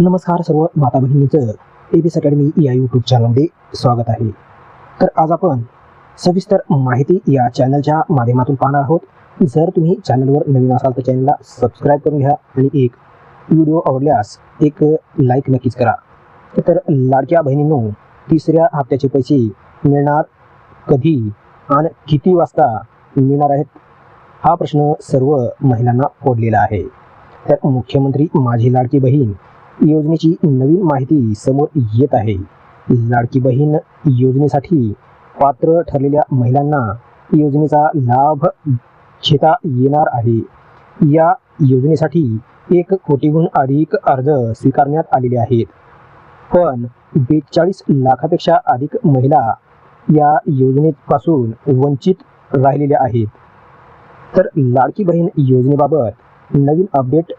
नमस्कार सर्व माता बहिणीचं ए बी एस अकॅडमी या यूट्यूब चॅनलमध्ये स्वागत आहे. तर आज आपण सविस्तर माहिती या चॅनलच्या माध्यमातून पाहणार आहोत. जर तुम्ही चॅनलवर नवीन असाल तर चॅनलला सबस्क्राईब करून घ्या आणि एक व्हिडिओ आवडल्यास एक लाईक नक्कीच करा. तर लाडक्या बहिणींनो तिसऱ्या हप्त्याचे पैसे मिळणार कधी आणि किती वाजता मिळणार आहेत? हा प्रश्न सर्व महिलांना पडलेला आहे. तर मुख्यमंत्री माझी लाडकी बहीण योजनेची नवीन माहिती समोर येत आहे. लाडकी बहीण योजनेसाठी पात्र ठरलेल्या महिलांना योजनेचा लाभ घेता येणार आहे. या योजनेसाठी एक कोटीहून अधिक अर्ज स्वीकारण्यात आलेले आहेत. पण बेचाळीस लाखापेक्षा अधिक महिला या योजनेपासून वंचित राहिलेल्या आहेत. तर लाडकी बहीण योजनेबाबत नवीन अपडेट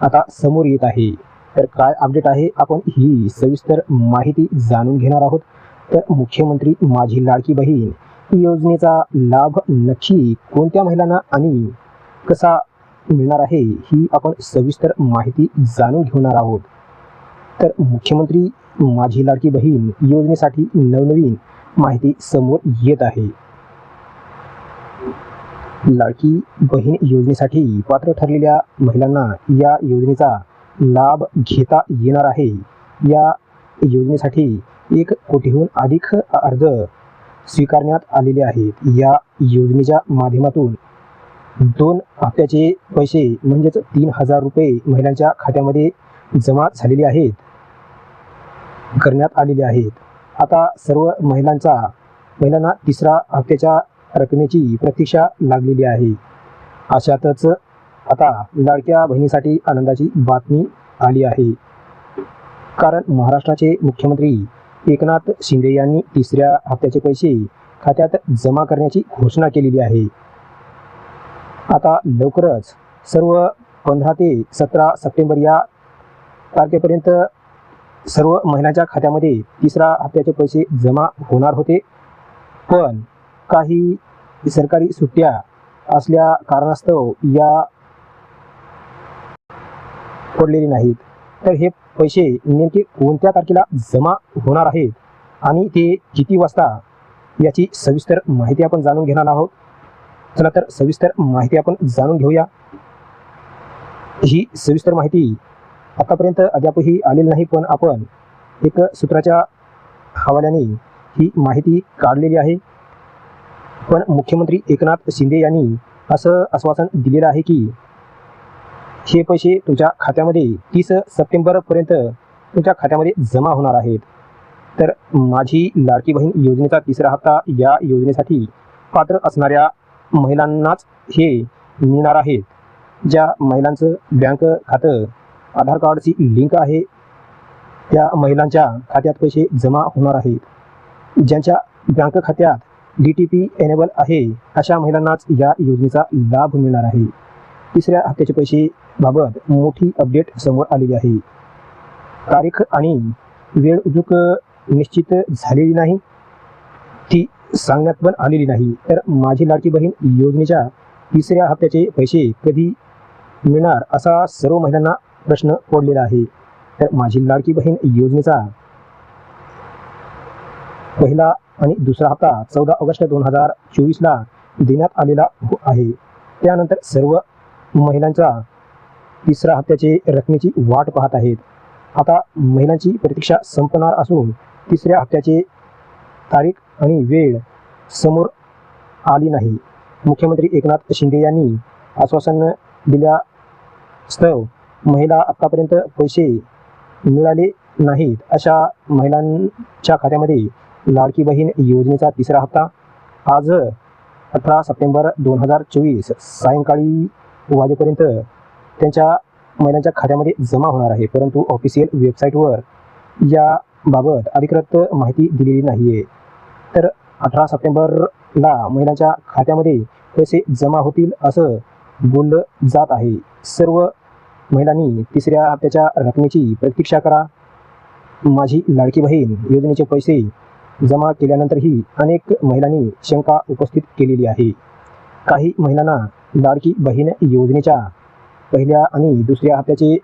आता समोर येत आहे. तर काय अपडेट आहे? आपण ही सविस्तर माहिती जाणून घेणार आहोत. तर मुख्यमंत्री माझी लाडकी बहीण योजनेचा लाभ नक्की कोणत्या महिलांना आणि कसा मिळणार आहे ही आपण सविस्तर माहिती जाणून घेणार आहोत. तर मुख्यमंत्री माझी लाडकी बहीण योजनेसाठी नवनवीन माहिती समोर येत आहे. लाडकी बहीण योजनेसाठी पात्र ठरलेल्या महिलांना या योजनेचा लाभ घेता येणार आहे. या योजनेसाठी एक कोटीहून अधिक अर्ज स्वीकारण्यात आलेले आहेत. या योजनेच्या माध्यमातून दोन हप्त्याचे पैसे म्हणजेच तीन हजार रुपये महिलांच्या खात्यामध्ये जमा झालेले आहेत करण्यात आलेले आहेत. आता सर्व महिलांचा महिलांना तिसरा हप्त्याच्या रकमेची प्रतीक्षा लागलेली आहे. अशातच आता लाडक्या बहिणीसाठी आनंदाची बातमी आली आहे. कारण महाराष्ट्राचे मुख्यमंत्री एकनाथ शिंदे यांनी तिसऱ्या हप्त्याचे पैसे खात्यात जमा करण्याची घोषणा केलेली आहे. आता लवकरच सर्व पंधरा ते सतरा सप्टेंबर या तारखेपर्यंत सर्व महिन्याच्या खात्यामध्ये तिसरा हप्त्याचे पैसे जमा होणार होते. पण काही सरकारी सुट्ट्या असल्या कारणास्तव या पडलेली नाहीत. तर हे पैसे नेमके कोणत्या तारखेला जमा होणार आहेत आणि ते किती वाजता याची सविस्तर माहिती आपण जाणून घेणार आहोत. चला तर सविस्तर माहिती आपण जाणून घेऊया. ही सविस्तर माहिती आतापर्यंत अद्यापही आलेली नाही पण आपण एक सूत्राच्या हवाल्याने ही माहिती काढलेली आहे. पण मुख्यमंत्री एकनाथ शिंदे यांनी असं आश्वासन दिलेलं आहे की हे पैसे तुमच्या खात्यामध्ये तीस सप्टेंबरपर्यंत तुमच्या खात्यामध्ये जमा होणार आहेत. तर माझी लाडकी बहीण योजनेचा तिसरा हप्ता या योजनेसाठी पात्र असणाऱ्या महिलांनाच हे मिळणार आहेत ज्या महिलांचं बँक खातं आधार कार्डची लिंक आहे त्या महिलांच्या खात्यात पैसे जमा होणार आहेत. ज्यांच्या बँक खात्यात डी टी पी एनेबल आहे अशा महिलांनाच या योजनेचा लाभ मिळणार आहे. तिसऱ्या हप्त्याचे पैसे बाबत मोठी अपडेट समोर आलेली आहे. तारीख आणि वेळ उजूक निश्चित झालेली नाही. ती सांगण्यात पण आलेली नाही. तर माझी लाडकी बहीण योजनेच्या तिसऱ्या हप्त्याचे पैसे कधी मिळणार असा सर्व महिलांना प्रश्न पडलेला आहे. तर माझी लाडकी बहीण योजनेचा पहिला आणि दुसरा हप्ता चौदा ऑगस्ट दोन हजार चोवीसला देण्यात आलेला आहे. त्यानंतर सर्व महिलांचा तिसऱ्या हप्त्याचे रकमेची वाट पाहत आहेत. आता महिलांची प्रतीक्षा संपणार असून तिसऱ्या हप्त्याचे तारीख आणि वेळ समोर आली नाही. मुख्यमंत्री एकनाथ शिंदे यांनी आश्वासन दिल्यास्तव महिला आत्तापर्यंत पैसे मिळाले नाहीत अशा महिलांच्या खात्यामध्ये लाडकी बहीण योजनेचा तिसरा हप्ता आज अठरा सप्टेंबर दोन हजार चोवीस सायंकाळी वाजेपर्यंत त्यांच्या महिलांच्या खात्यामध्ये जमा होणार आहे. परंतु ऑफिशियल वेबसाईटवर याबाबत अधिकृत माहिती दिलेली नाही आहे तर अठरा सप्टेंबरला महिलांच्या खात्यामध्ये पैसे जमा होतील असं बोललं जात आहे. सर्व महिलांनी तिसऱ्या हप्त्याच्या रकमेची प्रतीक्षा करा. माझी लाडकी बहीण योजनेचे पैसे जमा केल्यानंतरही अनेक महिलांनी शंका उपस्थित केलेली आहे. काही महिलांना लाडकी बहीण योजनेच्या पहिल्या आणि दुसऱ्या हप्त्याची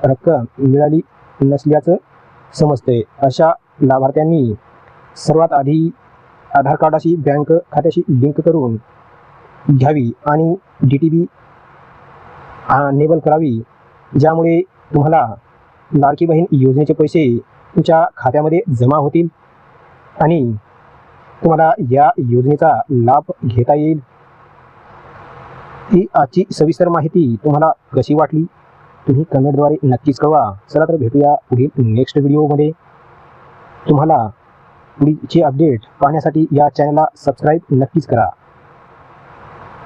रक्कम मिळाली नसल्याचं समजते अशा लाभार्थ्यांनी सर्वात आधी आधार कार्डाशी बँक खात्याशी लिंक करून घ्यावी आणि डी टी बी नेबल करावी ज्यामुळे तुम्हाला लाडकी बहीण योजनेचे पैसे तुमच्या खात्यामध्ये जमा होतील आणि तुम्हाला या योजनेचा लाभ घेता येईल. ही आजची सविस्तर माहिती तुम्हाला कशी वाटली? तुम्ही कमेंटद्वारे नक्कीच कळवा. चला तर भेटूया पुढील नेक्स्ट व्हिडिओमध्ये तुम्हाला पुढीलचे अपडेट पाहण्यासाठी या चॅनलला सबस्क्राईब नक्कीच करा.